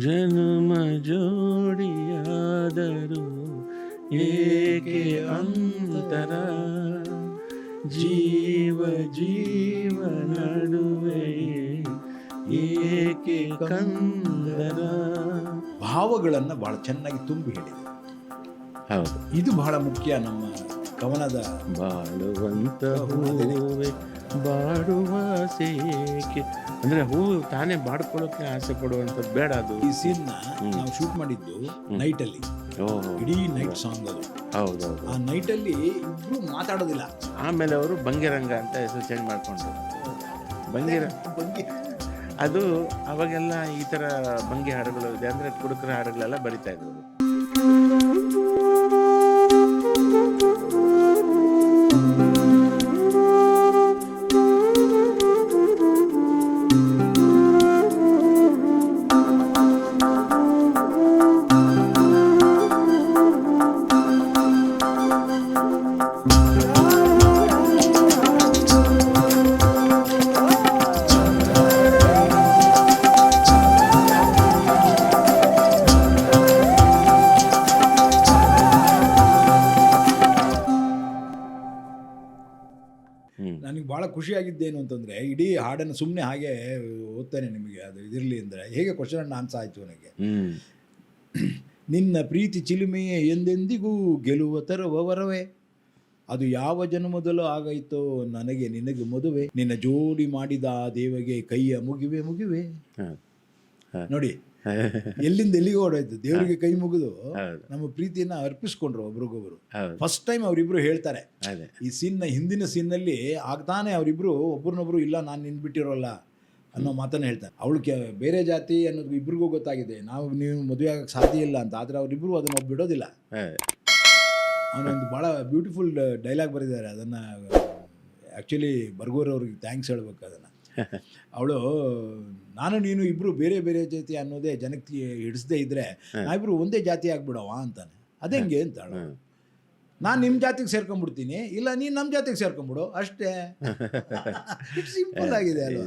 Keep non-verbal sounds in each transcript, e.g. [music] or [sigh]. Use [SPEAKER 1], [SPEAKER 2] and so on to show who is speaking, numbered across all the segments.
[SPEAKER 1] ಜನುಮ ಜೋಡಿಯಾದರು ಏಕೆ ಅಂತರ? ಜೀವ ಜೀವ ನಡುವೆ ಏಕೆ ಕಂದರ?
[SPEAKER 2] ಭಾವಗಳನ್ನು ಬಹಳ ಚೆನ್ನಾಗಿ ತುಂಬಿ ಹೇಳಿದೆ.
[SPEAKER 1] ಹೌದು.
[SPEAKER 2] ಇದು ಬಹಳ ಮುಖ್ಯ ನಮ್ಮ ಕವನದ
[SPEAKER 1] ಬಾಳುವಂತ ಹೂವೆ. ಬಾಡುವ ಸೇಕೆ. ಅಂದ್ರೆ ಹೂವು ತಾನೇ ಬಾಡ್ಕೊಳ್ಳೋಕೆ ಆಸೆ ಪಡುವಂತ ಬೇಡ ಅದು.
[SPEAKER 2] ಈ ಸೀನ್ನ ನಾವು ಶೂಟ್ ಮಾಡಿದ್ದು ನೈಟ್ ಅಲ್ಲಿ.
[SPEAKER 1] ಓಹೋ.
[SPEAKER 2] ಇಡೀ ನೈಟ್ ಸಾಂಗ್ ಅದು.
[SPEAKER 1] ಹೌದೌದು.
[SPEAKER 2] ಆ ನೈಟ್ ಅಲ್ಲಿ ಇಬ್ರು ಮಾತಾಡೋದಿಲ್ಲ.
[SPEAKER 1] ಆಮೇಲೆ ಅವರು ಬಂಗಿರಂಗ ಅಂತ ಹೆಸರು ಚೇಂಜ್ ಮಾಡ್ಕೊಂಡ್ರು. ಬಂಗಿರ
[SPEAKER 2] ಬಂಗಿ.
[SPEAKER 1] ಅದು ಅವಾಗೆಲ್ಲ ಈ ಥರ ಬಂಗಿ ಹಾಡುಗಳು ಇದೆ. ಅಂದರೆ ಕುಡುಕರ ಹಾಡುಗಳೆಲ್ಲ ಬರಿತಾ ಇದ್ರು
[SPEAKER 2] ಖುಷಿಯಾಗಿದ್ದೇನು ಅಂತಂದರೆ ಇಡೀ ಹಾಡನ್ನು ಸುಮ್ಮನೆ ಹಾಗೆ ಓದ್ತೇನೆ ನಿಮಗೆ ಅದು ಇದಿರಲಿ ಅಂದರೆ ಹೇಗೆ ಕ್ವಶನ್ ಅಂಡ್ ಆನ್ಸರ್ ಆಯಿತು ನನಗೆ ನಿನ್ನ ಪ್ರೀತಿ ಚಿಲುಮೆಯೇ ಎಂದೆಂದಿಗೂ ಗೆಲುವ ತರುವವರವೇ ಅದು ಯಾವ ಜನ್ಮದಲ್ಲೂ ಆಗೈತೋ ನನಗೆ ನಿನಗೆ ಮದುವೆ. ನಿನ್ನ ಜೋಡಿ ಮಾಡಿದ ಆ ದೇವಗೆ ಕೈಯ ಮುಗಿವೆ ಮುಗಿವೆ. ನೋಡಿ ಎಲ್ಲಿಂದ ಎಲ್ಲಿಗೆ ಓಡೋಯ್ತು? ದೇವರಿಗೆ ಕೈ ಮುಗಿದು ನಮ್ಮ ಪ್ರೀತಿಯನ್ನ ಅರ್ಪಿಸ್ಕೊಂಡ್ರು ಒಬ್ರಿಗೊಬ್ರು. ಫಸ್ಟ್ ಟೈಮ್ ಅವರಿಬ್ರು ಹೇಳ್ತಾರೆ. ಈ ಸೀನ್ನ ಹಿಂದಿನ ಸೀನ್ನಲ್ಲಿ ಆಗ್ತಾನೆ ಅವರಿಬ್ರು ಒಬ್ರನ್ನೊಬ್ರು ಇಲ್ಲ ನಾನು ನಿನ್ ಬಿಟ್ಟಿರೋಲ್ಲ ಅನ್ನೋ ಮಾತನ್ನ ಹೇಳ್ತಾರೆ. ಅವಳು ಬೇರೆ ಜಾತಿ ಅನ್ನೋದು ಇಬ್ರಿಗೂ ಗೊತ್ತಾಗಿದೆ. ನಾವು ನೀವು ಮದುವೆ ಆಗಕ್ಕೆ ಸಾಧ್ಯ ಇಲ್ಲ ಅಂತ ಆದ್ರೆ ಅವರಿಬ್ರು ಅದನ್ನ ಬಿಡೋದಿಲ್ಲ ಅವನೊಂದು ಭಾಳ ಬ್ಯೂಟಿಫುಲ್ ಡೈಲಾಗ್ ಬರೆದಿದ್ದಾರೆ. ಅದನ್ನ ಆಕ್ಚುಲಿ ಬರ್ಗೋರ್ ಅವ್ರಿಗೆ ಥ್ಯಾಂಕ್ಸ್ ಹೇಳ್ಬೇಕು ಅದನ್ನು. [laughs] ಅವಳು ನಾನು ನೀನು ಇಬ್ಬರು ಬೇರೆ ಬೇರೆ ಜಾತಿ ಅನ್ನೋದೇ ಜನಕ್ಕೆ ಹಿಡಿಸದೇ ಇದ್ರೆ ನಾವಿಬ್ರು ಒಂದೇ ಜಾತಿ ಆಗ್ಬಿಡವ ಅಂತಾನೆ. ಅതെಂಗೆ ಅಂತ
[SPEAKER 1] ಹ್ಮ್.
[SPEAKER 2] ನಾನು ನಿಮ್ಮ ಜಾತಿಗೆ ಸೇರ್ಕೊಂಡ್ಬಿಡ್ತೀನಿ ಇಲ್ಲ ನೀನು ನಮ್ಮ ಜಾತಿಗೆ ಸೇರ್ಕೊಂಡ್ಬಿಡು ಅಷ್ಟೇ. [laughs] ಸಿಂಪಲ್ ಆಗಿದೆ
[SPEAKER 1] ಅದು.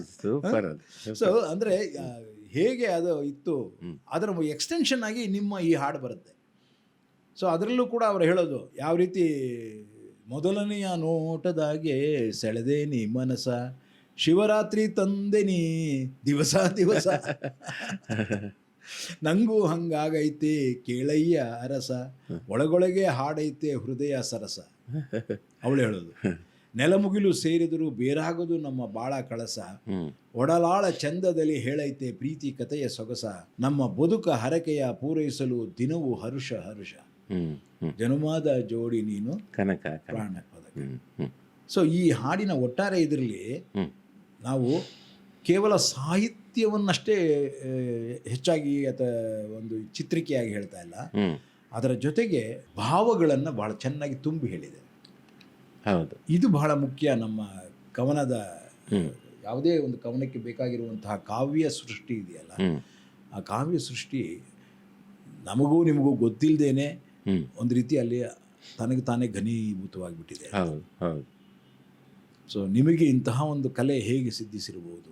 [SPEAKER 2] ಸೊ ಅಂದರೆ ಹೇಗೆ ಅದು ಇತ್ತು. ಅದರ ಎಕ್ಸ್ಟೆನ್ಷನ್ ಆಗಿ ನಿಮ್ಮ ಈ ಹಾಡು ಬರುತ್ತೆ. ಸೊ ಅದರಲ್ಲೂ ಕೂಡ ಅವರು ಹೇಳೋದು ಯಾವ ರೀತಿ ಮೊದಲನೆಯ ನೋಟದಾಗೆ ಸೆಳೆದೇ ನೀ ಮನಸ ಶಿವರಾತ್ರಿ ತಂದೆನಿ ದಿವಸ ದಿವಸ. [laughs] ನಂಗೂ ಹಂಗಾಗೈತೆ ಕೇಳಯ್ಯ ಅರಸ ಒಳಗೊಳಗೆ ಹಾಡೈತೆ ಹೃದಯ ಸರಸ. ಅವಳು ಹೇಳೋದು ನೆಲಮುಗಿಲು ಸೇರಿದರೂ ಬೇರಾಗದು ನಮ್ಮ ಬಾಳ ಕಳಸ. ಒಡಲಾಳ ಚಂದದಲ್ಲಿ ಹೇಳೈತೆ ಪ್ರೀತಿ ಕಥೆಯ ಸೊಗಸ. ನಮ್ಮ ಬದುಕ ಹರಕೆಯ ಪೂರೈಸಲು ದಿನವೂ ಹರುಷ ಹರುಷ. ಜನುಮಾದ ಜೋಡಿ ನೀನು
[SPEAKER 1] ಕನಕ
[SPEAKER 2] ಪ್ರಾಣ ಪದಕ ಸೊ ಈ ಹಾಡಿನ ಒಟ್ಟಾರೆ ಇದರಲ್ಲಿ ನಾವು ಕೇವಲ ಸಾಹಿತ್ಯವನ್ನಷ್ಟೇ ಹೆಚ್ಚಾಗಿ ಅಥ ಒಂದು ಚಿತ್ರಿಕೆಯಾಗಿ ಹೇಳ್ತಾ ಇಲ್ಲ. ಅದರ ಜೊತೆಗೆ ಭಾವಗಳನ್ನು ಬಹಳ ಚೆನ್ನಾಗಿ ತುಂಬಿ ಹೇಳಿದೆ.
[SPEAKER 1] ಹೌದು.
[SPEAKER 2] ಇದು ಬಹಳ ಮುಖ್ಯ ನಮ್ಮ ಕವನದ ಯಾವುದೇ ಒಂದು ಕವನಕ್ಕೆ ಬೇಕಾಗಿರುವಂತಹ ಕಾವ್ಯ ಸೃಷ್ಟಿ ಇದೆಯಲ್ಲ ಆ ಕಾವ್ಯ ಸೃಷ್ಟಿ ನಮಗೂ ನಿಮಗೂ ಗೊತ್ತಿಲ್ಲದೇನೆ ಒಂದು ರೀತಿಯಲ್ಲಿ ತನಗೆ ತಾನೇ ಘನೀಭೂತವಾಗಿಬಿಟ್ಟಿದೆ.
[SPEAKER 1] ಹೌದು ಹೌದು.
[SPEAKER 2] ಸೊ ನಿಮಗೆ ಇಂತಹ ಒಂದು ಕಲೆ ಹೇಗೆ ಸಿದ್ಧಿಸಿರ್ಬೋದು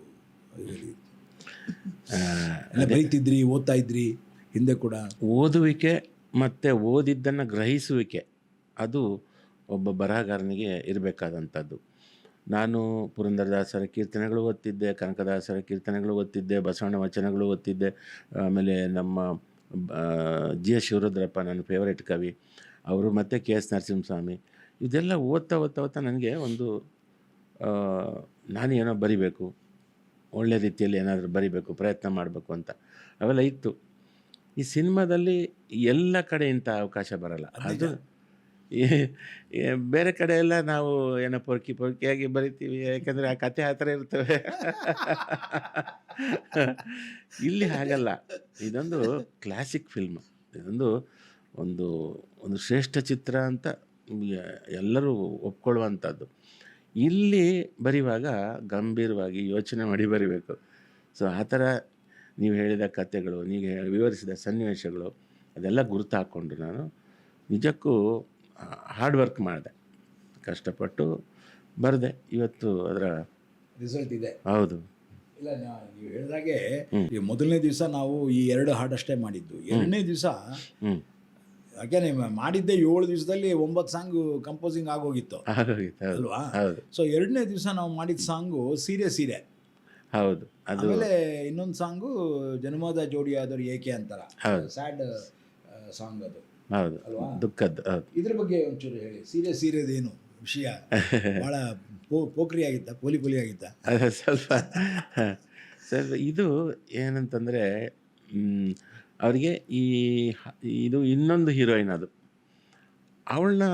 [SPEAKER 2] ಬರೀತಿದ್ರಿ ಓದ್ತಾ ಇದ್ರಿ ಹಿಂದೆ ಕೂಡ?
[SPEAKER 1] ಓದುವಿಕೆ ಮತ್ತು ಓದಿದ್ದನ್ನು ಗ್ರಹಿಸುವಿಕೆ ಅದು ಒಬ್ಬ ಬರಹಗಾರನಿಗೆ ಇರಬೇಕಾದಂಥದ್ದು. ನಾನು ಪುರಂದರದಾಸರ ಕೀರ್ತನೆಗಳು ಓದ್ತಿದ್ದೆ ಕನಕದಾಸರ ಕೀರ್ತನೆಗಳು ಓದ್ತಿದ್ದೆ ಬಸವಣ್ಣ ವಚನಗಳು ಓದ್ತಿದ್ದೆ ಆಮೇಲೆ ನಮ್ಮ ಜಿ ಎಸ್ ಶಿವರುದ್ರಪ್ಪ ನನ್ನ ಫೇವರೇಟ್ ಕವಿ ಅವರು ಮತ್ತು ಕೆ ಎಸ್ ನರಸಿಂಹಸ್ವಾಮಿ ಇದೆಲ್ಲ ಓದ್ತಾ ಓದ್ತಾ ಓದ್ತಾ ನನಗೆ ಒಂದು ನಾನು ಏನೋ ಬರಿಬೇಕು ಒಳ್ಳೆ ರೀತಿಯಲ್ಲಿ ಏನಾದರೂ ಬರಿಬೇಕು ಪ್ರಯತ್ನ ಮಾಡಬೇಕು ಅಂತ. ಅವೆಲ್ಲ ಇತ್ತು. ಈ ಸಿನಿಮಾದಲ್ಲಿ ಎಲ್ಲ ಕಡೆ ಇಂಥ ಅವಕಾಶ ಬರಲ್ಲ. ಅದು ಬೇರೆ ಕಡೆ ಎಲ್ಲ ನಾವು ಏನೋ ಪೊರ್ಕಿ ಪೊರ್ಕಿಯಾಗಿ ಬರಿತೀವಿ ಯಾಕಂದರೆ ಆ ಕತೆ ಆ ಥರ ಇರ್ತವೆ. ಇಲ್ಲಿ ಹಾಗಲ್ಲ. ಇದೊಂದು ಕ್ಲಾಸಿಕ್ ಫಿಲ್ಮ್ ಇದೊಂದು ಒಂದು ಒಂದು ಶ್ರೇಷ್ಠ ಚಿತ್ರ ಅಂತ ಎಲ್ಲರೂ ಒಪ್ಕೊಳ್ಳುವಂಥದ್ದು. ಇಲ್ಲಿ ಬರೆಯುವಾಗ ಗಂಭೀರವಾಗಿ ಯೋಚನೆ ಮಾಡಿ ಬರಿಬೇಕು. ಸೊ ಆ ಥರ ನೀವು ಹೇಳಿದ ಕಥೆಗಳು ನೀವು ವಿವರಿಸಿದ ಸನ್ನಿವೇಶಗಳು ಅದೆಲ್ಲ ಗುರುತು ಹಾಕ್ಕೊಂಡು ನಾನು ನಿಜಕ್ಕೂ ಹಾರ್ಡ್ ವರ್ಕ್ ಮಾಡಿದೆ. ಕಷ್ಟಪಟ್ಟು ಬರೆದೆ. ಇವತ್ತು ಅದರ
[SPEAKER 2] ರಿಸಲ್ಟ್ ಇದೆ.
[SPEAKER 1] ಹೌದು.
[SPEAKER 2] ಇಲ್ಲ ನೀವು ಹೇಳಿದಾಗೆ ಮೊದಲನೇ ದಿವಸ ನಾವು ಈ ಎರಡು ಹಾಡಷ್ಟೇ ಮಾಡಿದ್ದು. ಎರಡನೇ ದಿವಸ ಯಾಕೆಂದ್ರೆ ಮಾಡಿದ್ದೆ ಏಳು ದಿವಸದಲ್ಲಿ ಒಂಬತ್ತು ಸಾಂಗು ಕಂಪೋಸಿಂಗ್ ಆಗೋಗಿತ್ತು. ಅಲ್ವಾ?
[SPEAKER 1] ಹೌದು.
[SPEAKER 2] ಸೊ ಎರಡನೇ ದಿವಸ ನಾವು ಮಾಡಿದ ಸಾಂಗು ಸೀರೆ ಸೀರೆ.
[SPEAKER 1] ಹೌದು
[SPEAKER 2] ಆಮೇಲೆ ಇನ್ನೊಂದು ಸಾಂಗು ಜನ್ಮದ ಜೋಡಿಯಾದವರು ಏಕೆ ಅಂತಾರ. ಸ್ಯಾಡ್ ಸಾಂಗ್ ಅದು.
[SPEAKER 1] ಹೌದು
[SPEAKER 2] ಅಲ್ವಾ?
[SPEAKER 1] ದುಃಖದ್ದು ಹೌದು.
[SPEAKER 2] ಇದ್ರ ಬಗ್ಗೆ ಒಂಚೂರು ಹೇಳಿ. ಸೀರೆ ಸೀರೆದೇನು ವಿಷಯ? [laughs] ಭಾಳ ಪೋ ಪೋಖ್ರಿ ಆಗಿತ್ತ? ಪೋಲಿ ಪೋಲಿ ಆಗಿತ್ತ?
[SPEAKER 1] ಸ್ವಲ್ಪ [laughs] ಸ್ವಲ್ಪ ಇದು ಏನಂತಂದರೆ ಅವರಿಗೆ ಈ ಇದು ಇನ್ನೊಂದು ಹೀರೋಯಿನ್ ಅದು. ಅವಳನ್ನ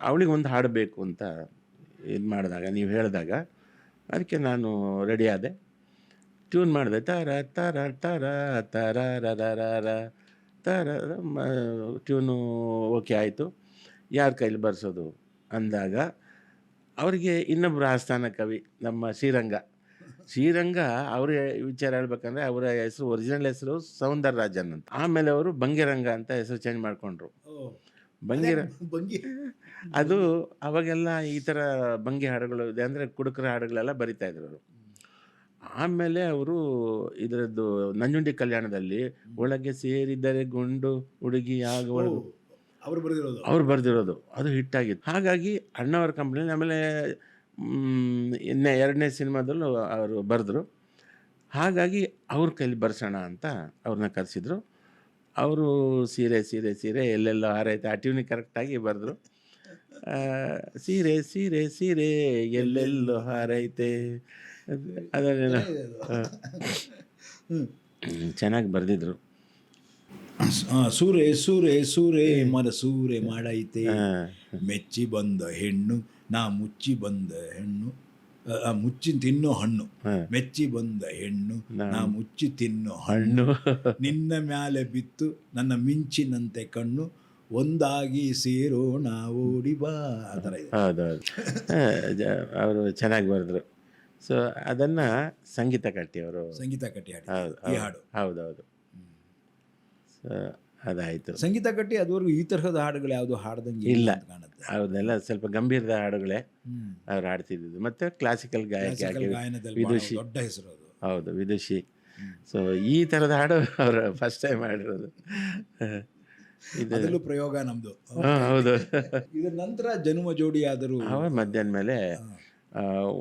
[SPEAKER 1] ಅವಳಿಗೆ ಒಂದು ಹಾಡಬೇಕು ಅಂತ ಇದು ಮಾಡಿದಾಗ, ನೀವು ಹೇಳಿದಾಗ, ಅದಕ್ಕೆ ನಾನು ರೆಡಿ ಆದೆ. ಟ್ಯೂನ್ ಮಾಡಿದೆ, ತರ ತರ ತರ ತರ, ರ ತರ ಟ್ಯೂನು ಓಕೆ ಆಯಿತು. ಯಾರ ಕೈಲಿ ಬರ್ಸೋದು ಅಂದಾಗ, ಅವರಿಗೆ ಇನ್ನೊಬ್ಬರು ಆಸ್ಥಾನ ಕವಿ ನಮ್ಮ ಶ್ರೀರಂಗ. ಶ್ರೀರಂಗ ಅವರ ವಿಚಾರ ಹೇಳ್ಬೇಕಂದ್ರೆ ಅವರ ಹೆಸರು ಒರಿಜಿನಲ್ ಹೆಸರು ಸೌಂದರ ರಾಜನ್ ಅಂತ. ಆಮೇಲೆ ಅವರು ಬಂಗಿರಂಗ ಅಂತ ಹೆಸರು ಚೇಂಜ್ ಮಾಡಿಕೊಂಡ್ರು. ಬಂಗಿರ
[SPEAKER 2] ಬಂಗಿ
[SPEAKER 1] ಅದು ಅವಾಗೆಲ್ಲ ಈ ಥರ ಬಂಗಿ ಹಾಡುಗಳು ಇದೆ ಅಂದರೆ ಕುಡುಕರ ಹಾಡುಗಳೆಲ್ಲ ಬರಿತಾ ಇದ್ರು ಅವರು. ಆಮೇಲೆ ಅವರು ಇದರದ್ದು ನಂಜುಂಡಿ ಕಲ್ಯಾಣದಲ್ಲಿ ಒಳಗೆ ಸೇರಿದರೆ ಗುಂಡು ಹುಡುಗಿ ಆಗುವ
[SPEAKER 2] ಅವ್ರು ಬರೆದಿರೋದು.
[SPEAKER 1] ಅವ್ರು ಬರೆದಿರೋದು. ಅದು ಹಿಟ್ಟಾಗಿತ್ತು ಹಾಗಾಗಿ ಅಣ್ಣವರ ಕಂಪ್ನಿಲಿ ಆಮೇಲೆ ಇನ್ನೇ ಎರಡನೇ ಸಿನಿಮಾದಲ್ಲೂ ಅವರು ಬರೆದ್ರು. ಹಾಗಾಗಿ ಅವ್ರ ಕೈಲಿ ಬರ್ಸೋಣ ಅಂತ ಅವ್ರನ್ನ ಕರೆಸಿದ್ರು. ಅವರು ಸೀರೆ ಸೀರೆ ಸೀರೆ ಎಲ್ಲೆಲ್ಲೋ ಹಾರೈತೆ. ಆ ಟ್ಯೂನಿಗೆ ಕರೆಕ್ಟಾಗಿ ಬರೆದ್ರು. ಸೀರೆ ಸೀರೆ ಸೀರೆ ಎಲ್ಲೆಲ್ಲೋ ಹಾರೈತೆ. ಅದನ್ನೇನೋ
[SPEAKER 2] ಹ್ಮ್.
[SPEAKER 1] ಚೆನ್ನಾಗಿ ಬರೆದಿದ್ರು.
[SPEAKER 2] ಸೂರೆ ಸೂರೆ ಸೂರೆ ಮರ ಸೂರೆ ಮಾಡೈತೆ. ಮೆಚ್ಚಿ ಬಂದ ಹೆಣ್ಣು ನಾ ಮುಚ್ಚಿ ಬಂದ ಹೆಣ್ಣು ಮುಚ್ಚಿ ತಿನ್ನೋ ಹಣ್ಣು ಮೆಚ್ಚಿ ಬಂದ ಹೆಣ್ಣು ನಾ ಮುಚ್ಚಿ ತಿನ್ನೋ
[SPEAKER 1] ಹಣ್ಣು.
[SPEAKER 2] ನಿನ್ನ ಮ್ಯಾಲೆ ಬಿತ್ತು ನನ್ನ ಮಿಂಚಿನಂತೆ ಕಣ್ಣು ಒಂದಾಗಿ ಸೇರೋಣ ಓಡಿ ಬಾ ಆ ಥರ ಇದೆ.
[SPEAKER 1] ಹೌದೌದು. ಅವರು ಚೆನ್ನಾಗಿ ಬರೆದ್ರು. ಸೊ ಅದನ್ನ ಸಂಗೀತ ಕಟ್ಟಿ ಅವರು
[SPEAKER 2] ಸಂಗೀತ ಕಟ್ಟಿ ಹಾಡಿ
[SPEAKER 1] ಹೌದು
[SPEAKER 2] ಈ ಹಾಡು.
[SPEAKER 1] ಹೌದೌದು. ಸೊ ಅದಾಯಿತು.
[SPEAKER 2] ಸಂಗೀತ ಕಟ್ಟಿ ಅದುವರೆಗೂ ಈ ತರಹದ ಹಾಡುಗಳು ಯಾವುದು ಹಾಡ್ದಂಗೆ
[SPEAKER 1] ಇಲ್ಲ.
[SPEAKER 2] ಕಾಣುತ್ತೆ.
[SPEAKER 1] ಸ್ವಲ್ಪ ಗಂಭೀರದ ಹಾಡುಗಳೇ. ಅವ್ರು ಹಾಡ್ತಿದ್ದು ಮತ್ತೆ ಕ್ಲಾಸಿಕಲ್ ಗಾಯಕಿ ವಿದುಷಿ.
[SPEAKER 2] ದೊಡ್ಡ ಹೆಸರು ಅದು.
[SPEAKER 1] ಹೌದು ವಿದುಷಿ. ಸೊ ಈ ತರದ ಹಾಡು ಅವರು ಫಸ್ಟ್ ಟೈಮ್ ಮಾಡಿರೋದು ಇದು
[SPEAKER 2] ಅದರಲ್ಲೂ ಪ್ರಯೋಗ ನಮ್ದು.
[SPEAKER 1] ಹೌದು.
[SPEAKER 2] ಇದರ ನಂತರ ಜನ್ಮ ಜೋಡಿ ಆದರೂ
[SPEAKER 1] ಅವ ಮಧ್ಯಾಹ್ನ ಮೇಲೆ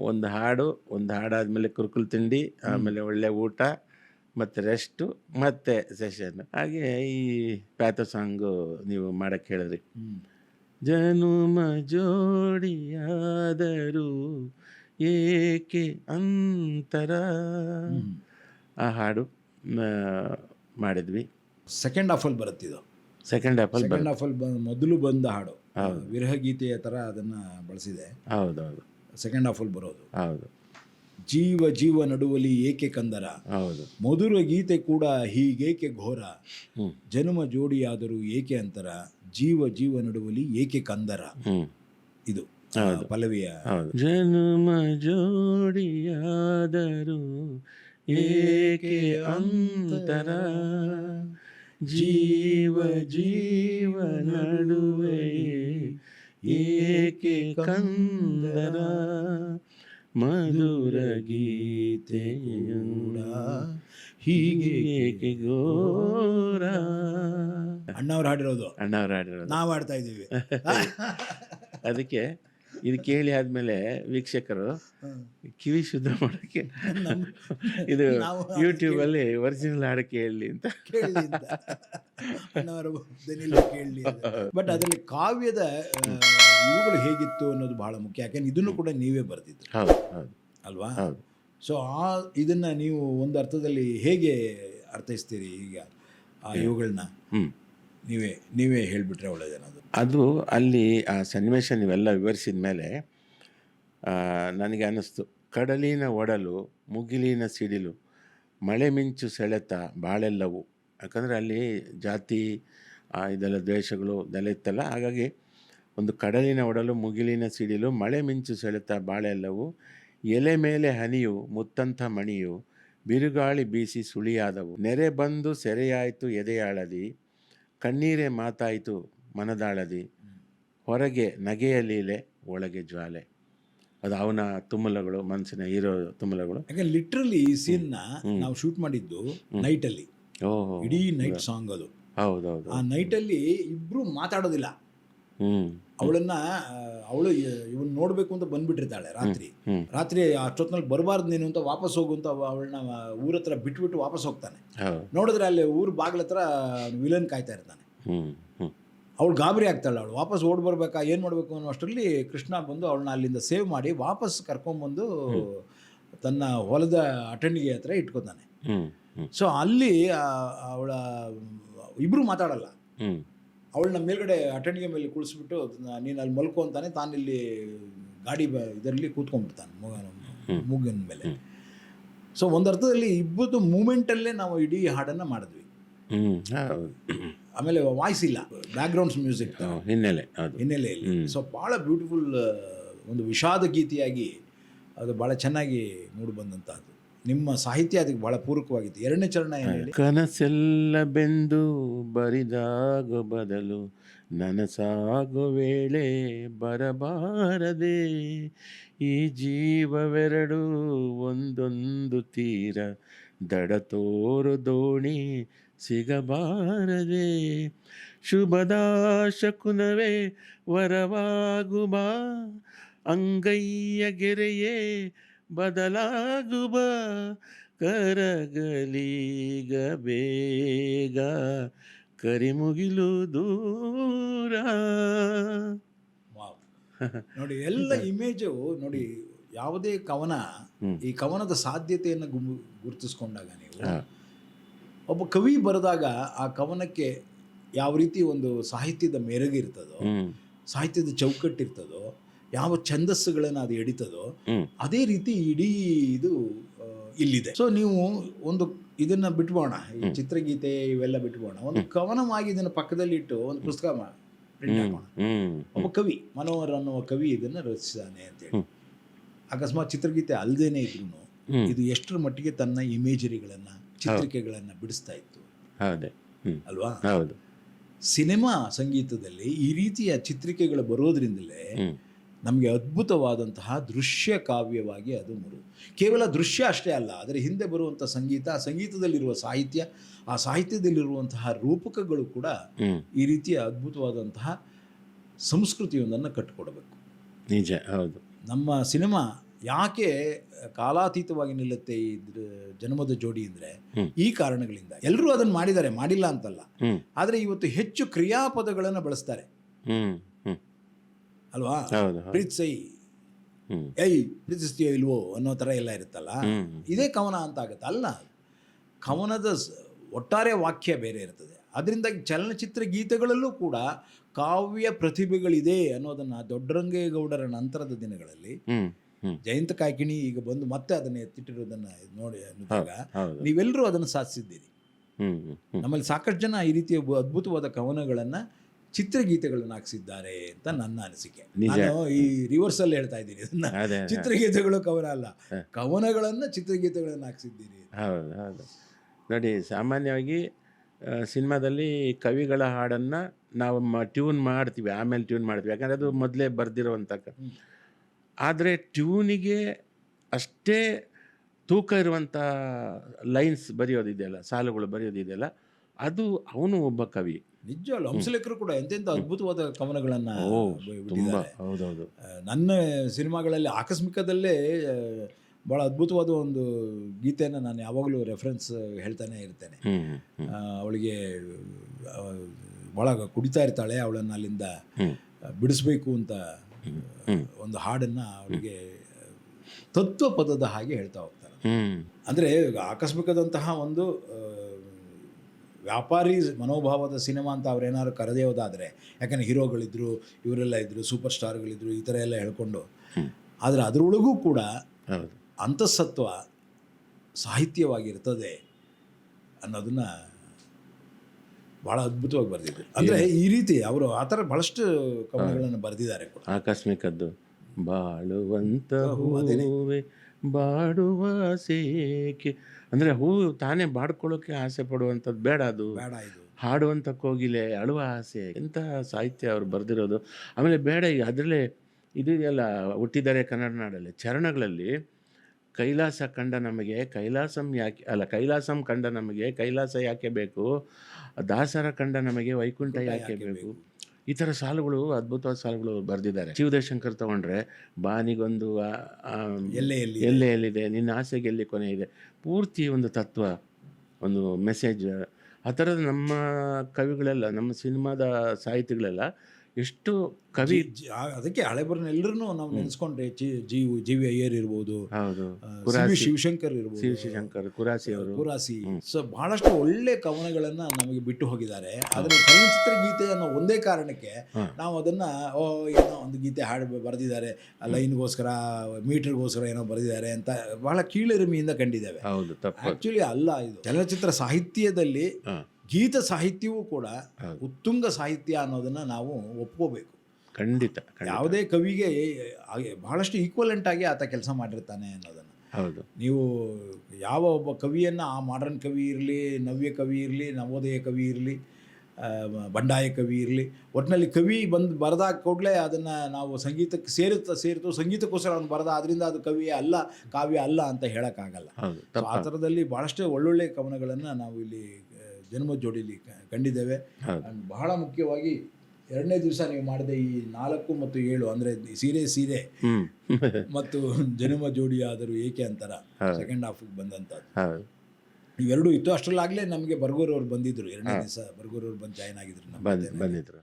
[SPEAKER 1] ಒಂದು ಹಾಡು ಒಂದು ಹಾಡಾದ್ಮೇಲೆ ಕುರುಕುಲು ತಿಂಡಿ ಆಮೇಲೆ ಒಳ್ಳೆ ಊಟ ಮತ್ತು ರೆಸ್ಟು ಮತ್ತೆ ಸೆಷನ್ ಹಾಗೆ ಈ ಪ್ಯಾಥೋ ಸಾಂಗು ನೀವು ಮಾಡಕ್ಕೆ ಹೇಳಿದ್ರಿ. ಜನುಮ ಜೋಡಿಯಾದರೂ ಏಕೆ ಅಂತರ? ಆ ಹಾಡು ಮಾಡಿದ್ವಿ.
[SPEAKER 2] ಸೆಕೆಂಡ್ ಹಾಫಲ್ಲಿ ಬರುತ್ತೆ ಇದು.
[SPEAKER 1] ಸೆಕೆಂಡ್ ಹಾಫಲ್ಲಿ
[SPEAKER 2] ಸೆಕೆಂಡ್ ಹಾಫಲ್ಲಿ ಬ ಮೊದಲು ಬಂದ ಹಾಡು. ವಿರಹ ಗೀತೆಯ ಥರ ಅದನ್ನ ಬಳಸಿದೆ.
[SPEAKER 1] ಹೌದೌದು.
[SPEAKER 2] ಸೆಕೆಂಡ್ ಹಾಫಲ್ಲಿ ಬರೋದು.
[SPEAKER 1] ಹೌದು.
[SPEAKER 2] ಜೀವ ಜೀವ ನಡುವಲಿ ಏಕೆ ಕಂದರ?
[SPEAKER 1] ಹೌದು.
[SPEAKER 2] ಮಧುರ ಗೀತೆ ಕೂಡ ಹೀಗೇಕೆ ಘೋರ? ಜನ್ಮ ಜೋಡಿಯಾದರೂ ಏಕೆ ಅಂತರ? ಜೀವ ಜೀವ ನಡುವಲಿ ಏಕೆ ಕಂದರ? ಇದು ಪಲ್ಲವಿಯ
[SPEAKER 1] ಜನ್ಮ ಜನುಮ ಜೋಡಿಯಾದರೂ ಏಕೆ ಅಂತರ? ಜೀವ ಜೀವ ನಡುವೆ ಏಕೆ ಕಂದರ? ಮಧುರ ಗೀತೆಯೂಡ ಹೀಗೆ ಗೋರ
[SPEAKER 2] ಅಣ್ಣವ್ರು ಹಾಡಿರೋದು.
[SPEAKER 1] ಅಣ್ಣವ್ರು ಹಾಡಿರೋದು.
[SPEAKER 2] ನಾವು ಹಾಡ್ತಾ ಇದ್ದೀವಿ. [laughs]
[SPEAKER 1] ಅದಕ್ಕೆ ಇದು ಕೇಳಿ ಆದ್ಮೇಲೆ ವೀಕ್ಷಕರು ಕಿವಿ ಶುದ್ಧ ಮಾಡೋಕೆ ಇದು
[SPEAKER 2] ನಾವು
[SPEAKER 1] ಯೂಟ್ಯೂಬಲ್ಲಿ ಒರಿಜಿನಲ್ ಹಾಡು ಕೇಳಲಿ ಅಂತ.
[SPEAKER 2] ಕೇಳಲಿ ಕೇಳಲಿ ಬಟ್ ಅದರಲ್ಲಿ ಕಾವ್ಯದ ಇವುಗಳು ಹೇಗಿತ್ತು ಅನ್ನೋದು ಬಹಳ ಮುಖ್ಯ. ಯಾಕೆಂದ್ರೆ ಇದನ್ನು ಕೂಡ ನೀವೇ ಬರೆದಿದ್ದು
[SPEAKER 1] ಹೌದು ಹೌದು.
[SPEAKER 2] ಅಲ್ವಾ? ಸೊ ಆ ಇದನ್ನ ನೀವು ಒಂದು ಅರ್ಥದಲ್ಲಿ ಹೇಗೆ ಅರ್ಥೈಸ್ತೀರಿ ಈಗ ಆ ಇವುಗಳನ್ನ
[SPEAKER 1] ಹ್ಞೂ
[SPEAKER 2] ನೀವೇ ನೀವೇ ಹೇಳಿಬಿಟ್ರೆ ಒಳ್ಳೇದೇನದು
[SPEAKER 1] ಅದು. ಅಲ್ಲಿ ಆ ಸನ್ನಿವೇಶ ನೀವೆಲ್ಲ ವಿವರಿಸಿದ ಮೇಲೆ ನನಗೆ ಅನ್ನಿಸ್ತು. ಕಡಲಿನ ಒಡಲು ಮುಗಿಲಿನ ಸಿಡಿಲು ಮಳೆ ಮಿಂಚು ಸೆಳೆತ ಬಾಳೆಲ್ಲವು. ಯಾಕಂದರೆ ಅಲ್ಲಿ ಜಾತಿ ಇದೆಲ್ಲ ದ್ವೇಷಗಳು ಇದೆಲ್ಲ ಇತ್ತಲ್ಲ ಹಾಗಾಗಿ ಒಂದು ಕಡಲಿನ ಒಡಲು ಮುಗಿಲಿನ ಸಿಡಿಲು ಮಳೆ ಮಿಂಚು ಸೆಳೆತ ಬಾಳೆಲ್ಲವು ಎಲೆ ಮೇಲೆ ಹನಿಯು ಮುತ್ತಂಥ ಮಣಿಯು ಬಿರುಗಾಳಿ ಬೀಸಿ ಸುಳಿಯಾದವು. ನೆರೆ ಬಂದು ಸೆರೆಯಾಯಿತು ಎದೆಯಾಳದಿ ಕಣ್ಣೀರೇ ಮಾತಾಯಿತು ಮನದಾಳದಿ. ಹೊರಗೆ ನಗೆಯ ಲೀಲೆ ಒಳಗೆ ಜ್ವಾಲೆ. ಅದು ಅವನ ತುಮಲಗಳು ಮನಸ್ಸಿನ ಹೀರೋ ತುಮಲಗಳು.
[SPEAKER 2] ಲಿಟ್ರಲಿ ಈ ಸೀನ್ನ ನಾವು ಶೂಟ್ ಮಾಡಿದ್ದು ನೈಟಲ್ಲಿ
[SPEAKER 1] ಓಹೋ
[SPEAKER 2] ಇಡೀ ನೈಟ್ ಸಾಂಗ್ ಅದು.
[SPEAKER 1] ಹೌದೌದು.
[SPEAKER 2] ಆ ನೈಟಲ್ಲಿ ಇಬ್ರು ಮಾತಾಡೋದಿಲ್ಲ. ಅವಳನ್ನ ಅವಳು ಇವನ್ ನೋಡ್ಬೇಕು ಅಂತ ಬಂದ್ಬಿಟ್ಟಿರ್ತಾಳೆ ರಾತ್ರಿ. ರಾತ್ರಿ ಅಷ್ಟೊತ್ತಿನಲ್ಲಿ ಬರಬಾರ್ದು ನೀನು ಅಂತ ವಾಪಸ್ ಹೋಗು ಅಂತ ಅವಳನ್ನ ಊರ ಹತ್ರ ಬಿಟ್ಬಿಟ್ಟು ವಾಪಸ್ ಹೋಗ್ತಾನೆ. ನೋಡಿದ್ರೆ ಅಲ್ಲಿ ಊರ್ ಬಾಗ್ಲ ಹತ್ರ ವಿಲನ್ ಕಾಯ್ತಾ ಇರ್ತಾನೆ. ಅವಳು ಗಾಬರಿ ಆಗ್ತಾಳೆ ಅವಳು. ವಾಪಸ್ ಓಡ್ ಬರ್ಬೇಕಾ ಏನು ಮಾಡಬೇಕು ಅನ್ನೋ ಅಷ್ಟರಲ್ಲಿ ಕೃಷ್ಣ ಬಂದು ಅವಳನ್ನ ಅಲ್ಲಿಂದ ಸೇವ್ ಮಾಡಿ ವಾಪಸ್ ಕರ್ಕೊಂಬಂದು ತನ್ನ ಹೊಲದ ಅಟೆಂಡಿಗೆ ಹತ್ರ ಇಟ್ಕೋತಾನೆ. ಸೊ ಅಲ್ಲಿ ಅವಳ ಇಬ್ರು ಮಾತಾಡಲ್ಲ. ಅವಳನ್ನ ಮೇಲ್ಗಡೆ ಅಟೆಂಡಿಗೆ ಮೇಲೆ ಕುಳಿಸ್ಬಿಟ್ಟು ನೀನು ಅಲ್ಲಿ ಮಲ್ಕೊ ಅಂತಾನೆ ತಾನಿಲ್ಲಿ ಗಾಡಿ ಬ ಇದರಲ್ಲಿ ಕೂತ್ಕೊಂಡ್ಬಿಡ್ತಾನೆ ಮೂಗ ಮೂಗಿನ ಮೇಲೆ. ಸೊ ಒಂದು ಅರ್ಥದಲ್ಲಿ ಇಬ್ಬರದ್ದು ಮೂಮೆಂಟಲ್ಲೇ ನಾವು ಇಡೀ ಹಾಡನ್ನು ಮಾಡಿದ್ವಿ. ಆಮೇಲೆ ವಾಯ್ಸ್ ಇಲ್ಲ. ಬ್ಯಾಕ್ಗ್ರೌಂಡ್ಸ್ ಮ್ಯೂಸಿಕ್
[SPEAKER 1] ಹಿನ್ನೆಲೆ
[SPEAKER 2] ಹಿನ್ನೆಲೆಯಲ್ಲಿ. ಸೊ ಭಾಳ ಬ್ಯೂಟಿಫುಲ್ ಒಂದು ವಿಷಾದ ಗೀತೆಯಾಗಿ ಅದು ಭಾಳ ಚೆನ್ನಾಗಿ ಮೂಡಿ ಬಂದಂಥದ್ದು ನಿಮ್ಮ ಸಾಹಿತ್ಯ ಅದಕ್ಕೆ ಬಹಳ ಪೂರಕವಾಗಿತ್ತು. ಎರಡನೇ ಚರಣ
[SPEAKER 1] ಕನಸೆಲ್ಲ ಬೆಂದು ಬರಿದಾಗ ಬದಲು ನನಸಾಗೋ ವೇಳೆ ಬರಬಾರದೆ. ಈ ಜೀವವೆರಡು ಒಂದೊಂದು ತೀರ ದಡ ತೋರು ದೋಣಿ ಸಿಗಬಾರದೆ. ಶುಭದ ಶಕುನವೇ ವರವಾಗು ಬಾ ಅಂಗೈಯ ಗೆರೆಯೇ ಬದಲಾಗು ಕರಗಲಿಗ ಬೇಗ ಕರಿಮುಗಿಲು ದೂರ. [laughs]
[SPEAKER 2] ನೋಡಿ ಎಲ್ಲ ಇಮೇಜು ನೋಡಿ ಯಾವುದೇ ಕವನ ಈ ಕವನದ ಸಾಧ್ಯತೆಯನ್ನು ಗುರುತಿಸ್ಕೊಂಡಾಗ ನೀವು ಒಬ್ಬ ಕವಿ ಬರೆದಾಗ ಆ ಕವನಕ್ಕೆ ಯಾವ ರೀತಿ ಒಂದು ಸಾಹಿತ್ಯದ
[SPEAKER 1] ಮೆರುಗಿರ್ತದೋ
[SPEAKER 2] ಸಾಹಿತ್ಯದ ಚೌಕಟ್ಟಿರ್ತದೋ ಯಾವ ಛಂದಸ್ಸುಗಳನ್ನು ಅದು ಎಡಿತದೋ ಅದೇ ರೀತಿ ಇಡೀ ಇದು ಇಲ್ಲಿದೆ. ಸೊ ನೀವು ಒಂದು ಇದನ್ನ ಬಿಟ್ಬೋಣ ಈ ಚಿತ್ರಗೀತೆ ಇವೆಲ್ಲ ಬಿಟ್ಬೋಣ. ಒಂದು ಕವನವಾಗಿ ಇದನ್ನ ಪಕ್ಕದಲ್ಲಿ ಇಟ್ಟು ಒಂದು ಪುಸ್ತಕ ಒಬ್ಬ ಕವಿ ಮನೋಹರ್ ಅನ್ನುವ ಕವಿ ಇದನ್ನ ರಚಿಸಿದಾನೆ ಅಂತೇಳಿ ಅಕಸ್ಮಾತ್ ಚಿತ್ರಗೀತೆ ಅಲ್ಲದೇನೆ ಇದ್ರು ಇದು ಎಷ್ಟರ ಮಟ್ಟಿಗೆ ತನ್ನ ಇಮೇಜರಿಗಳನ್ನ ಚಿತ್ರಿಕೆಗಳನ್ನ ಬಿಡಿಸ್ತಾ ಇತ್ತು. ಅಲ್ವಾ?
[SPEAKER 1] ಹೌದು.
[SPEAKER 2] ಸಿನಿಮಾ ಸಂಗೀತದಲ್ಲಿ ಈ ರೀತಿಯ ಚಿತ್ರಿಕೆಗಳು ಬರೋದ್ರಿಂದಲೇ ನಮಗೆ ಅದ್ಭುತವಾದಂತಹ ದೃಶ್ಯ ಕಾವ್ಯವಾಗಿ ಅದು ಮುರು. ಕೇವಲ ದೃಶ್ಯ ಅಷ್ಟೇ ಅಲ್ಲ ಅದರ ಹಿಂದೆ ಬರುವಂಥ ಸಂಗೀತ ಆ ಸಂಗೀತದಲ್ಲಿರುವ ಸಾಹಿತ್ಯ ಆ ಸಾಹಿತ್ಯದಲ್ಲಿರುವಂತಹ ರೂಪಕಗಳು ಕೂಡ ಈ ರೀತಿಯ ಅದ್ಭುತವಾದಂತಹ ಸಂಸ್ಕೃತಿಯೊಂದನ್ನು ಕಟ್ಟಿಕೊಡಬೇಕು.
[SPEAKER 1] ನಿಜ ಹೌದು.
[SPEAKER 2] ನಮ್ಮ ಸಿನಿಮಾ ಯಾಕೆ ಕಾಲಾತೀತವಾಗಿ ನಿಲ್ಲುತ್ತೆ ಈ ಜನ್ಮದ ಜೋಡಿ ಅಂದರೆ ಈ ಕಾರಣಗಳಿಂದ. ಎಲ್ಲರೂ ಅದನ್ನು ಮಾಡಿದ್ದಾರೆ ಮಾಡಿಲ್ಲ ಅಂತಲ್ಲ. ಆದರೆ ಇವತ್ತು ಹೆಚ್ಚು ಕ್ರಿಯಾಪದಗಳನ್ನು ಬಳಸ್ತಾರೆ. ಅಲ್ವಾ? ಪ್ರೀತಿಸೈ ಏಯ್ ಪ್ರೀತಿಸ್ತೀಯೋ ಇಲ್ವೋ ಅನ್ನೋ ಥರ ಎಲ್ಲ ಇರುತ್ತಲ್ಲ? ಇದೇ ಕವನ ಅಂತ ಆಗುತ್ತೆ. ಅಲ್ಲ ಕವನದ ಒಟ್ಟಾರೆ ವಾಕ್ಯ ಬೇರೆ ಇರ್ತದೆ. ಅದರಿಂದಾಗಿ ಚಲನಚಿತ್ರ ಗೀತೆಗಳಲ್ಲೂ ಕೂಡ ಕಾವ್ಯ ಪ್ರತಿಭೆಗಳಿದೆ ಅನ್ನೋದನ್ನು ದೊಡ್ಡರಂಗೇಗೌಡರ ನಂತರದ ದಿನಗಳಲ್ಲಿ ಜಯಂತ ಕಾಯ್ಕಿಣಿ ಈಗ ಬಂದು ಮತ್ತೆ ಅದನ್ನು ಎತ್ತಿಟ್ಟಿರೋದನ್ನು ನೋಡಿ ಅನ್ನುವಾಗ
[SPEAKER 1] ಹೌದು
[SPEAKER 2] ನೀವೆಲ್ಲರೂ ಅದನ್ನು ಸಾಧಿಸಿದ್ದೀರಿ. ನಮ್ಮಲ್ಲಿ ಸಾಕಷ್ಟು ಜನ ಈ ರೀತಿಯ ಅದ್ಭುತವಾದ ಕವನಗಳನ್ನು ಚಿತ್ರಗೀತೆಗಳನ್ನು ಹಾಕ್ಸಿದ್ದಾರೆ ಅಂತ ನನ್ನ ಅನಿಸಿಕೆ. ನಾನು ಈ ರಿವರ್ಸಲ್ಲಿ ಹೇಳ್ತಾ ಇದ್ದೀನಿ ಚಿತ್ರಗೀತೆಗಳು ಕವನ ಅಲ್ಲ. ಕವನಗಳನ್ನು ಚಿತ್ರಗೀತೆಗಳನ್ನು ಹಾಕ್ಸಿದ್ದೀರಿ
[SPEAKER 1] ಹೌದು ಹೌದು. ನೋಡಿ ಸಾಮಾನ್ಯವಾಗಿ ಸಿನಿಮಾದಲ್ಲಿ ಕವಿಗಳ ಹಾಡನ್ನು ನಾವು ಟ್ಯೂನ್ ಮಾಡ್ತೀವಿ ಆಮೇಲೆ ಟ್ಯೂನ್ ಮಾಡ್ತೀವಿ. ಯಾಕಂದರೆ ಅದು ಮೊದಲೇ ಬರೆದಿರುವಂಥ ಆದರೆ ಟ್ಯೂನಿಗೆ ಅಷ್ಟೇ ತೂಕ ಇರುವಂಥ ಲೈನ್ಸ್ ಬರೆಯೋದಿದೆಯಲ್ಲ ಸಾಲುಗಳು ಬರೆಯೋದಿದೆಯಲ್ಲ ಅದು ಅವನು ಒಬ್ಬ ಕವಿ.
[SPEAKER 2] ನಿಜ ಹಂಸಲೇಖರು ಕೂಡ ಎಂತೆಂಥ ಅದ್ಭುತವಾದ ಕವನಗಳನ್ನು
[SPEAKER 1] ಹೌದೌದು.
[SPEAKER 2] ನನ್ನ ಸಿನಿಮಾಗಳಲ್ಲಿ ಆಕಸ್ಮಿಕದಲ್ಲೇ ಭಾಳ ಅದ್ಭುತವಾದ ಒಂದು ಗೀತೆಯನ್ನು ನಾನು ಯಾವಾಗಲೂ ರೆಫರೆನ್ಸ್ ಹೇಳ್ತಾನೆ ಇರ್ತೇನೆ. ಅವಳಿಗೆ ಭಾಳ ಕುಡಿತಾ ಇರ್ತಾಳೆ ಅವಳನ್ನು ಅಲ್ಲಿಂದ. ಬಿಡಿಸ್ಬೇಕು ಅಂತ ಒಂದು ಹಾಡನ್ನು ಅವಳಿಗೆ ತತ್ವ ಪದದ ಹಾಗೆ ಹೇಳ್ತಾ ಹೋಗ್ತಾರೆ ಅಂದರೆ ಆಕಸ್ಮಿಕದಂತಹ ಒಂದು ವ್ಯಾಪಾರಿ ಮನೋಭಾವದ ಸಿನಿಮಾ ಅಂತ ಅವ್ರೇನಾದ್ರು ಕರೆದೇ ಹೋದಾದರೆ ಯಾಕಂದರೆ ಹೀರೋಗಳಿದ್ರು ಇವರೆಲ್ಲ ಇದ್ದರು ಸೂಪರ್ ಸ್ಟಾರ್ಗಳಿದ್ರು ಈ ಥರ ಎಲ್ಲ ಹೇಳ್ಕೊಂಡು ಆದರೆ ಅದರೊಳಗೂ ಕೂಡ ಅಂತಸತ್ವ ಸಾಹಿತ್ಯವಾಗಿರ್ತದೆ ಅನ್ನೋದನ್ನ ಭಾಳ ಅದ್ಭುತವಾಗಿ ಬರೆದಿದ್ರು ಅಂದರೆ ಈ ರೀತಿ ಅವರು ಆ ಥರ ಭಾಳಷ್ಟು ಕವನಗಳನ್ನು ಬರೆದಿದ್ದಾರೆ ಕೂಡ.
[SPEAKER 1] ಆಕಸ್ಮಿಕದ್ದು ಬಾಳುವಂತ ಬಾಡುವ ಸೇಕೆ ಅಂದರೆ ಹೂವು ತಾನೇ ಬಾಡ್ಕೊಳ್ಳೋಕೆ ಆಸೆ ಪಡುವಂಥದ್ದು ಬೇಡ ಅದು.
[SPEAKER 2] ಬೇಡ ಇದು.
[SPEAKER 1] ಹಾಡುವಂಥ ಕೋಗಿಲೆ ಅಳುವ ಆಸೆ ಎಂತಹ ಸಾಹಿತ್ಯ ಅವ್ರು ಬರೆದಿರೋದು. ಆಮೇಲೆ ಬೇಡ ಈಗ ಅದರಲ್ಲೇ ಇದು ಹುಟ್ಟಿದ್ದಾರೆ ಕನ್ನಡ ನಾಡಲ್ಲಿ ಚರಣಗಳಲ್ಲಿ ಕೈಲಾಸ ಕಂಡ ನಮಗೆ ಕೈಲಾಸಂ ಯಾಕೆ ಅಲ್ಲ ಕೈಲಾಸಂ ಕಂಡ ನಮಗೆ ಕೈಲಾಸ ಯಾಕೆ ಬೇಕು? ದಾಸರ ಕಂಡ ನಮಗೆ ವೈಕುಂಠ ಯಾಕೆ ಬೇಕು? ಈ ಥರ ಸಾಲುಗಳು ಅದ್ಭುತವಾದ ಸಾಲುಗಳು ಬರೆದಿದ್ದಾರೆ. ಶಿವದಶಂಕರ್ ತಗೊಂಡ್ರೆ ಬಾನಿಗೊಂದು
[SPEAKER 2] ಎಲ್ಲೆಯಲ್ಲಿ
[SPEAKER 1] ಎಲ್ಲೆ ಎಲ್ಲಿದೆ ನಿನ್ನ ಆಸೆಗೆ ಎಲ್ಲಿ ಕೊನೆ ಇದೆ. ಪೂರ್ತಿ ಒಂದು ತತ್ವ ಒಂದು ಮೆಸೇಜ್ ಆ ಥರದ ನಮ್ಮ ಕವಿಗಳೆಲ್ಲ ನಮ್ಮ ಸಿನಿಮಾದ ಸಾಹಿತಿಗಳೆಲ್ಲ ಎಷ್ಟು ಕವಿ
[SPEAKER 2] ಅದಕ್ಕೆ ಹಳೆಬರ್ನ ಬರೋನ್ ಎಲ್ಲರೂ ನಾವು ನೆನೆಸ್ಕೊಂಡ್ರೆ ಜೀವಿ ಜಿ ವಿ ಅಯ್ಯರ್ ಇರ್ಬೋದು ಶಿವಶಂಕರ್ ಇರ್ಬೋದು
[SPEAKER 1] ಶಿವಶಂಕರ್ ಕುರಾಸಿ ಅವರು.
[SPEAKER 2] ಕುರಾಸಿ. ಸೊ ಬಹಳಷ್ಟು ಒಳ್ಳೆ ಕವನಗಳನ್ನ ನಮಗೆ ಬಿಟ್ಟು ಹೋಗಿದ್ದಾರೆ. ಆದ್ರೆ ಚಲನಚಿತ್ರ ಗೀತೆ ಅನ್ನೋ ಒಂದೇ ಕಾರಣಕ್ಕೆ. ನಾವು ಅದನ್ನ ಓ ಏನೋ ಒಂದು ಗೀತೆ ಹಾಡು ಬರೆದಿದ್ದಾರೆ. ಲೈನ್ಗೋಸ್ಕರ ಮೀಟರ್ಗೋಸ್ಕರ ಏನೋ ಬರೆದಿದ್ದಾರೆ ಅಂತ ಬಹಳ ಕೀಳರಿಮೆಯಿಂದ ಕಂಡಿದ್ದೇವೆ. ಆಕ್ಚುಲಿ ಅಲ್ಲ ಇದು. ಚಲನಚಿತ್ರ ಸಾಹಿತ್ಯದಲ್ಲಿ. ಗೀತ ಸಾಹಿತ್ಯವೂ ಕೂಡ. ಉತ್ತುಂಗ ಸಾಹಿತ್ಯ ಅನ್ನೋದನ್ನ ನಾವು ಒಪ್ಕೋಬೇಕು.
[SPEAKER 1] ಖಂಡಿತ.
[SPEAKER 2] ಯಾವುದೇ ಕವಿಗೆ ಬಹಳಷ್ಟು ಈಕ್ವಲೆಂಟ್ ಆಗಿ ಆತ ಕೆಲಸ ಮಾಡಿರ್ತಾನೆ ಅನ್ನೋದನ್ನು.
[SPEAKER 1] ಹೌದು.
[SPEAKER 2] ನೀವು ಯಾವ ಒಬ್ಬ ಕವಿಯನ್ನು ಆ ಮಾಡರ್ನ್ ಕವಿ ಇರಲಿ ನವ್ಯ ಕವಿ ಇರಲಿ ನವೋದಯ ಕವಿ ಇರಲಿ ಬಂಡಾಯ ಕವಿ ಇರಲಿ ಒಟ್ಟಿನಲ್ಲಿ ಕವಿ ಬಂದು ಬರೆದಾಗ ಕೂಡಲೇ ಅದನ್ನು ನಾವು ಸಂಗೀತಕ್ಕೆ ಸೇರುತ್ತಾ ಸೇರಿತು ಸಂಗೀತಕ್ಕೋಸ್ಕರ ಅವನು ಬರೆದ ಅದರಿಂದ ಅದು ಕವಿಯೇ ಅಲ್ಲ ಕಾವ್ಯ ಅಲ್ಲ ಅಂತ ಹೇಳೋಕ್ಕಾಗಲ್ಲ. ಆ ಥರದಲ್ಲಿ ಭಾಳಷ್ಟು ಒಳ್ಳೊಳ್ಳೆ ಕವನಗಳನ್ನು ನಾವು ಇಲ್ಲಿ ಜನ್ಮ ಜೋಡಿಲಿ ಕಂಡಿದ್ದೇವೆ. ಬಹಳ ಮುಖ್ಯವಾಗಿ ಎರಡನೇ ದಿವಸ ನೀವು ಮಾಡಿದ ಈ ನಾಲ್ಕು ಮತ್ತು ಏಳು ಅಂದ್ರೆ ಸೀರೆ ಸೀರೆ [laughs] ಮತ್ತು ಜನ್ಮ ಜೋಡಿ ಆದರೂ ಏಕೆ ಅಂತಾರ. ಸೆಕೆಂಡ್ ಹಾಫಿಗೆ ಬಂದಂತ
[SPEAKER 1] ಹೌದು.
[SPEAKER 2] ಇವೆರಡು ಇತ್ತು. ಅಷ್ಟರಲ್ಲಾಗಲೇ ನಮಗೆ ಬರ್ಗೂರ್ ಅವ್ರು ಬಂದಿದ್ರು. ಎರಡನೇ ದಿವಸ ಬರ್ಗೂರ್ ಅವ್ರು ಬಂದು ಜಾಯ್ನ್ ಆಗಿದ್ರು ನಮ್ಮ
[SPEAKER 1] ಬಂದಿದ್ರು.